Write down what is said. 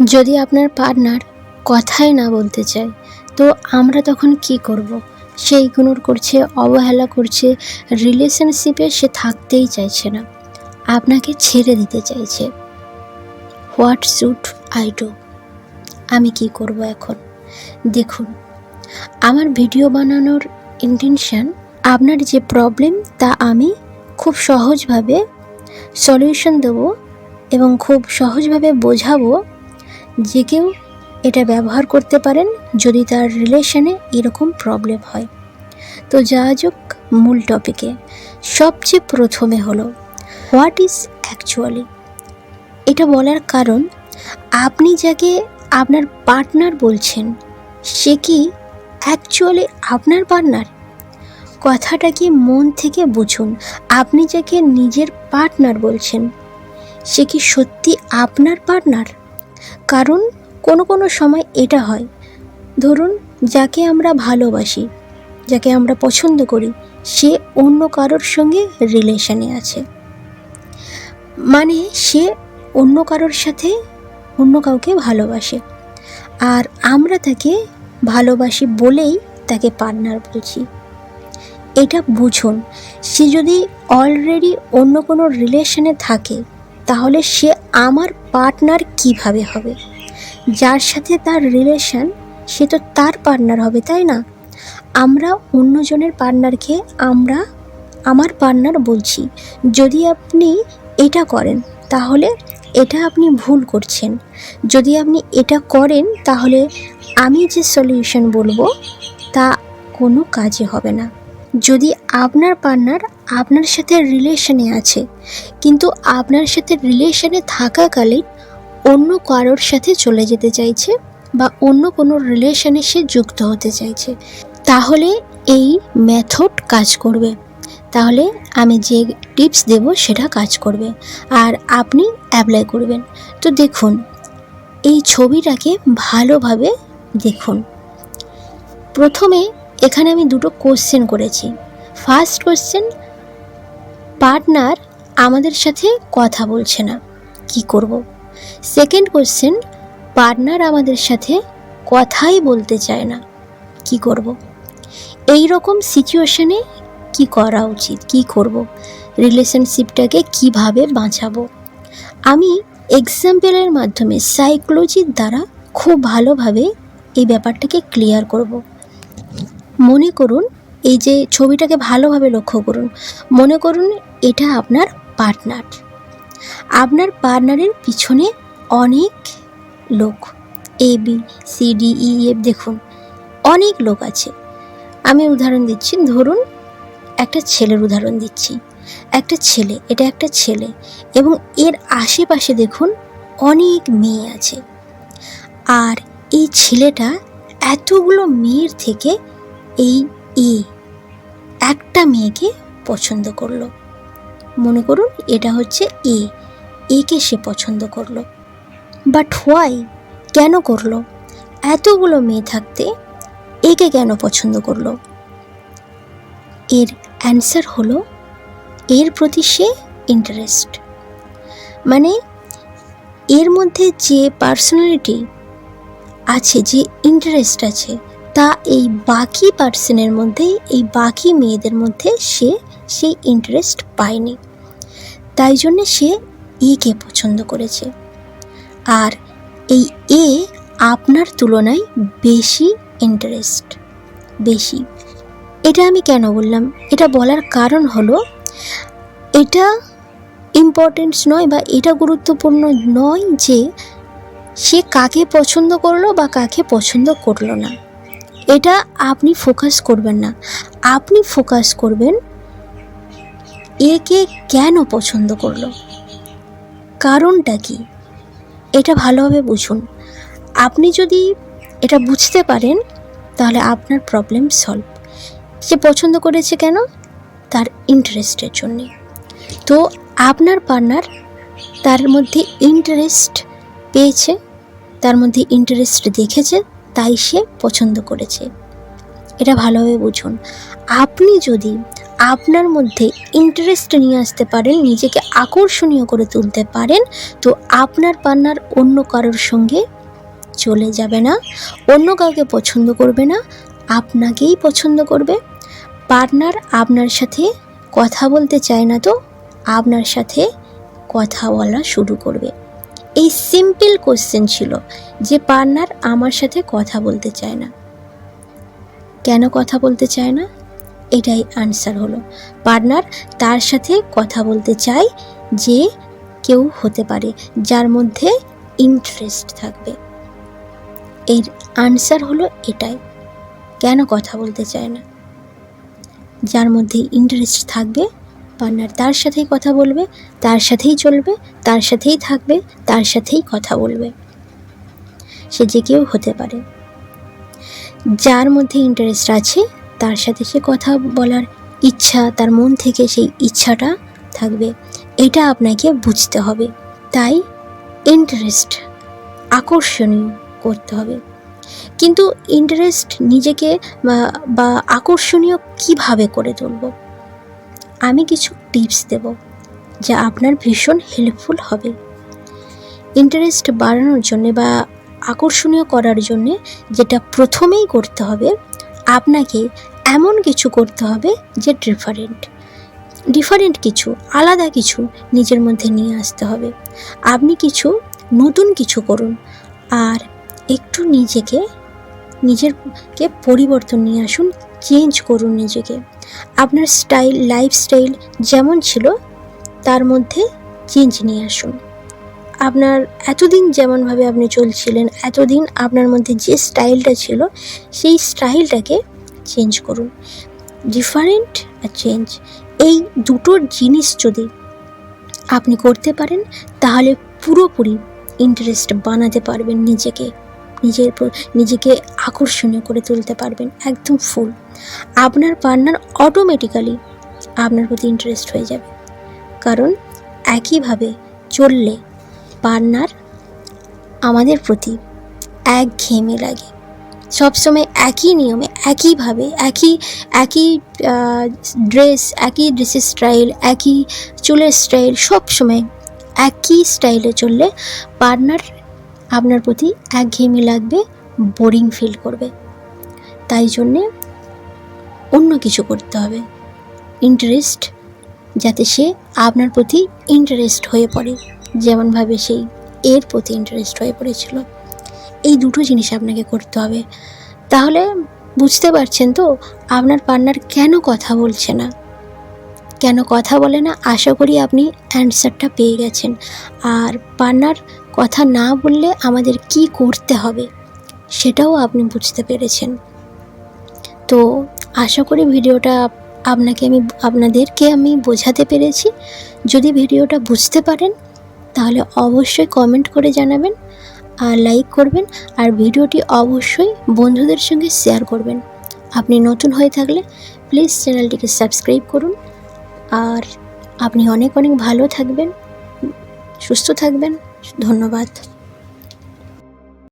যদি আপনার পার্টনার কথাই না বলতে চায়, তো আমরা তখন কি করব। সে ইগনোর করছে, অবহেলা করছে রিলেশনশিপে সে থাকতেই চাইছে না। আপনাকে ছেড়ে দিতে চাইছে। What should I do? আমি কি করব এখন? দেখুন, আমার ভিডিও বানানোর ইন্টেনশন আপনার যে প্রবলেম তা আমি খুব সহজভাবে সলিউশন দেবো এবং খুব সহজভাবে বোঝাবো যে কেউ এটা ব্যবহার করতে পারেন যদি তার রিলেশনে এরকম প্রবলেম হয়। তো যা যাক মূল টপিকে সবচেয়ে প্রথমে হলো হোয়াট ইজ অ্যাকচুয়ালি এটা বলার কারণ, আপনি যাকে আপনার পার্টনার বলছেন, সে কি অ্যাকচুয়ালি আপনার পার্টনার কথাটা কি মন থেকে বুঝুন, আপনি যাকে নিজের পার্টনার বলছেন, সে কি সত্যি আপনার পার্টনার কারণ কোনো কোনো সময় এটা হয়। ধরুন, যাকে আমরা ভালোবাসি, যাকে আমরা পছন্দ করি, সে অন্য কারোর সঙ্গে রিলেশনে আছে। মানে সে অন্য কারোর সাথে অন্য কাউকে ভালোবাসে। আর আমরা তাকে ভালোবাসি বলেই তাকে পার্টনার বলছি। এটা বুঝুন, সে যদি অলরেডি অন্য কোনো রিলেশনে থাকে তাহলে সে আমার পার্টনার কীভাবে হবে? যার সাথে তার রিলেশন সে তো তার পার্টনার হবে, তাই না? আমরা অন্যজনের পার্টনারকে আমরা আমার পার্টনার বলছি। যদি আপনি এটা করেন, তাহলে এটা আপনি ভুল করছেন। যদি আপনি এটা করেন, তাহলে আমি যে সলিউশন বলব, তা কোনো কাজে হবে না। যদি আপনার পার্টনার আপনার সাথে রিলেশনে আছে। কিন্তু আপনার সাথে রিলেশনে থাকাকালীন অন্য কারোর সাথে চলে যেতে চাইছে বা অন্য কোনো রিলেশনে সে যুক্ত হতে চাইছে। তাহলে এই মেথড কাজ করবে। তাহলে আমি যে টিপস দেব সেটা কাজ করবে। আর আপনি অ্যাপ্লাই করবেন। তো দেখুন, এই ছবিটাকে ভালোভাবে দেখুন। প্রথমে এখানে আমি দুটো কোশ্চেন করেছি। ফার্স্ট কোশ্চেন পার্টনার আমাদের সাথে কথা বলছে না। কি করব? সেকেন্ড কোশ্চেন, পার্টনার আমাদের সাথে কথাই বলতে চায় না। কি করব? এই রকম সিচুয়েশনে কি করা উচিত? কি করব? রিলেশনশিপটাকে কীভাবে বাঁচাবো? আমি এক্সাম্পলের মাধ্যমে সাইকোলজির দ্বারা খুব ভালোভাবে এই ব্যাপারটাকে ক্লিয়ার করব। মনে করুন, এই যে ছবিটাকে ভালোভাবে লক্ষ্য করুন। মনে করুন এটা আপনার পার্টনার। আপনার পার্টনারের পিছনে অনেক লোক। A B C D E F দেখুন, অনেক লোক আছে। আমি উদাহরণ দিচ্ছি, ধরুন একটা ছেলের উদাহরণ দিচ্ছি। একটা ছেলে, এটা একটা ছেলে এবং এর আশেপাশে দেখুন অনেক মেয়ে আছে। আর এই ছেলেটা এতগুলো মেয়ের থেকে এই এ একটা মেয়েকে পছন্দ করল। মনে করুন এটা হচ্ছে এ। একে সে পছন্দ করল। বাট হোয়াই কেন করল? এতগুলো মেয়ে থাকতে একে কেন পছন্দ করল? এর অ্যান্সার হলো, এর প্রতি সে ইন্টারেস্ট মানে এর মধ্যে যে পার্সোনালিটি আছে, যে ইন্টারেস্ট আছে, তা এই বাকি পার্সনের মধ্যে এই বাকি মেয়েদের মধ্যে সে সেই ইন্টারেস্ট পায়নি। তাই জন্যে সে একে পছন্দ করেছে। আর এই এ আপনার তুলনায় বেশি ইন্টারেস্ট বেশি। এটা আমি কেন বললাম? এটা বলার কারণ হলো, এটা ইম্পর্টেন্স নয় বা এটা গুরুত্বপূর্ণ নয় যে সে কাকে পছন্দ করল বা কাকে পছন্দ করল না। এটা আপনি ফোকাস করবেন না। আপনি ফোকাস করবেন একে কেন পছন্দ করল? কারণটা কি? এটা ভালোভাবে বুঝুন। আপনি যদি এটা বুঝতে পারেন, তাহলে আপনার প্রবলেম সলভ সে পছন্দ করেছে কেন? তার ইন্টারেস্টের জন্যে। তো আপনার পার্টনার তার মধ্যে ইন্টারেস্ট পেয়েছে, তার মধ্যে ইন্টারেস্ট দেখেছে, তাই সে পছন্দ করেছে। এটা ভালোভাবে বুঝুন। আপনি যদি আপনার মধ্যে ইন্টারেস্ট নিয়ে আসতে পারেন, নিজেকে আকর্ষণীয় করে তুলতে পারেন, তো আপনার পার্টনার অন্য কারোর সঙ্গে চলে যাবে না, অন্য কাউকে পছন্দ করবে না, আপনাকেই পছন্দ করবে। পার্টনার আপনার সাথে কথা বলতে চায় না তো, আপনার সাথে কথা বলা শুরু করবে। এই সিম্পল কোশ্চেন ছিল যে পার্টনার আমার সাথে কথা বলতে চায় না। কেন কথা বলতে চায় না? এটাই আনসার হলো। পার্টনার তার সাথে কথা বলতে চায় যে কেউ হতে পারে, যার মধ্যে ইন্টারেস্ট থাকবে। এর আনসার হলো এটাই, কেন কথা বলতে চায় না? যার মধ্যে ইন্টারেস্ট থাকবে, পার্টনার তার সাথেই কথা বলবে, তার সাথেই চলবে, তার সাথেই থাকবে, তার সাথেই কথা বলবে। সে যে কেউ হতে পারে। যার মধ্যে ইন্টারেস্ট আছে তার সাথে সে কথা বলার ইচ্ছা, তার মন থেকে সেই ইচ্ছাটা থাকবে। এটা আপনাকে বুঝতে হবে। তাই ইন্টারেস্ট আকর্ষণীয় করতে হবে। কিন্তু ইন্টারেস্ট নিজেকে বা- আকর্ষণীয় কীভাবে করে তুলব? আমি কিছু টিপস দেব যা আপনার ভীষণ হেল্পফুল হবে। ইন্টারেস্ট বাড়ানোর জন্যে বা আকর্ষণীয় করার জন্যে যেটা প্রথমেই করতে হবে আপনাকে এমন কিছু করতে হবে যে ডিফারেন্ট ডিফারেন্ট কিছু, আলাদা কিছু নিজের মধ্যে নিয়ে আসতে হবে। আপনি কিছু নতুন কিছু করুন আর একটু নিজেকে, নিজেরকে পরিবর্তন নিয়ে আসুন চেঞ্জ করুন নিজেকে। আপনার স্টাইল লাইফস্টাইল যেমন ছিল, তার মধ্যে চেঞ্জ নিয়ে আসুন। আপনার এতদিন যেমনভাবে আপনি চলছিলেন, এতদিন আপনার মধ্যে যে স্টাইলটা ছিল, সেই স্টাইলটাকে চেঞ্জ করুন। ডিফারেন্ট আর চেঞ্জ এই দুটো জিনিস যদি আপনি করতে পারেন, তাহলে পুরোপুরি ইন্টারেস্ট বানাতে পারবেন নিজেকে। নিজের নিজেকে আকর্ষণীয় করে তুলতে পারবেন একদম ফুল আপনার পার্টনার অটোমেটিক্যালি আপনার প্রতি ইন্টারেস্ট হয়ে যাবে। কারণ একইভাবে চললে পার্টনার আমাদের প্রতি একঘেয়েমি লাগে। সবসময় একই নিয়মে, একইভাবে, একই একই ড্রেস একই ড্রেসের স্টাইল একই চুলের স্টাইল সবসময় একই স্টাইলে চললে পার্টনার আপনার প্রতি একঘেয়েমি লাগবে বোরিং ফিল করবে। তাই জন্যে অন্য কিছু করতে হবে। ইন্টারেস্ট যাতে সে আপনার প্রতি ইন্টারেস্ট হয়ে পড়ে। যেমনভাবে সেই এর প্রতি ইন্টারেস্ট হয়ে পড়েছিল। এই দুটো জিনিস আপনাকে করতে হবে। তাহলে বুঝতে পারছেন তো, আপনার পার্টনার কেন কথা বলছে না? কেন কথা বলে না? আশা করি আপনি অ্যান্সারটা পেয়ে গেছেন। আর পার্টনার কথা না বললে আমাদের কি করতে হবে, সেটাও আপনি বুঝতে পেরেছেন। তো আশা করি ভিডিওটা আপনাকে আমি, আপনাদেরকে আমি বোঝাতে পেরেছি। যদি ভিডিওটা বুঝতে পারেন তাহলে অবশ্যই কমেন্ট করে জানাবেন আর লাইক করবেন আর ভিডিওটি অবশ্যই বন্ধুদের সঙ্গে শেয়ার করবেন। আপনি নতুন হয়ে থাকলে প্লিজ চ্যানেলটিকে সাবস্ক্রাইব করুন। আর আপনি অনেক অনেক ভালো থাকবেন, সুস্থ থাকবেন। ধন্যবাদ।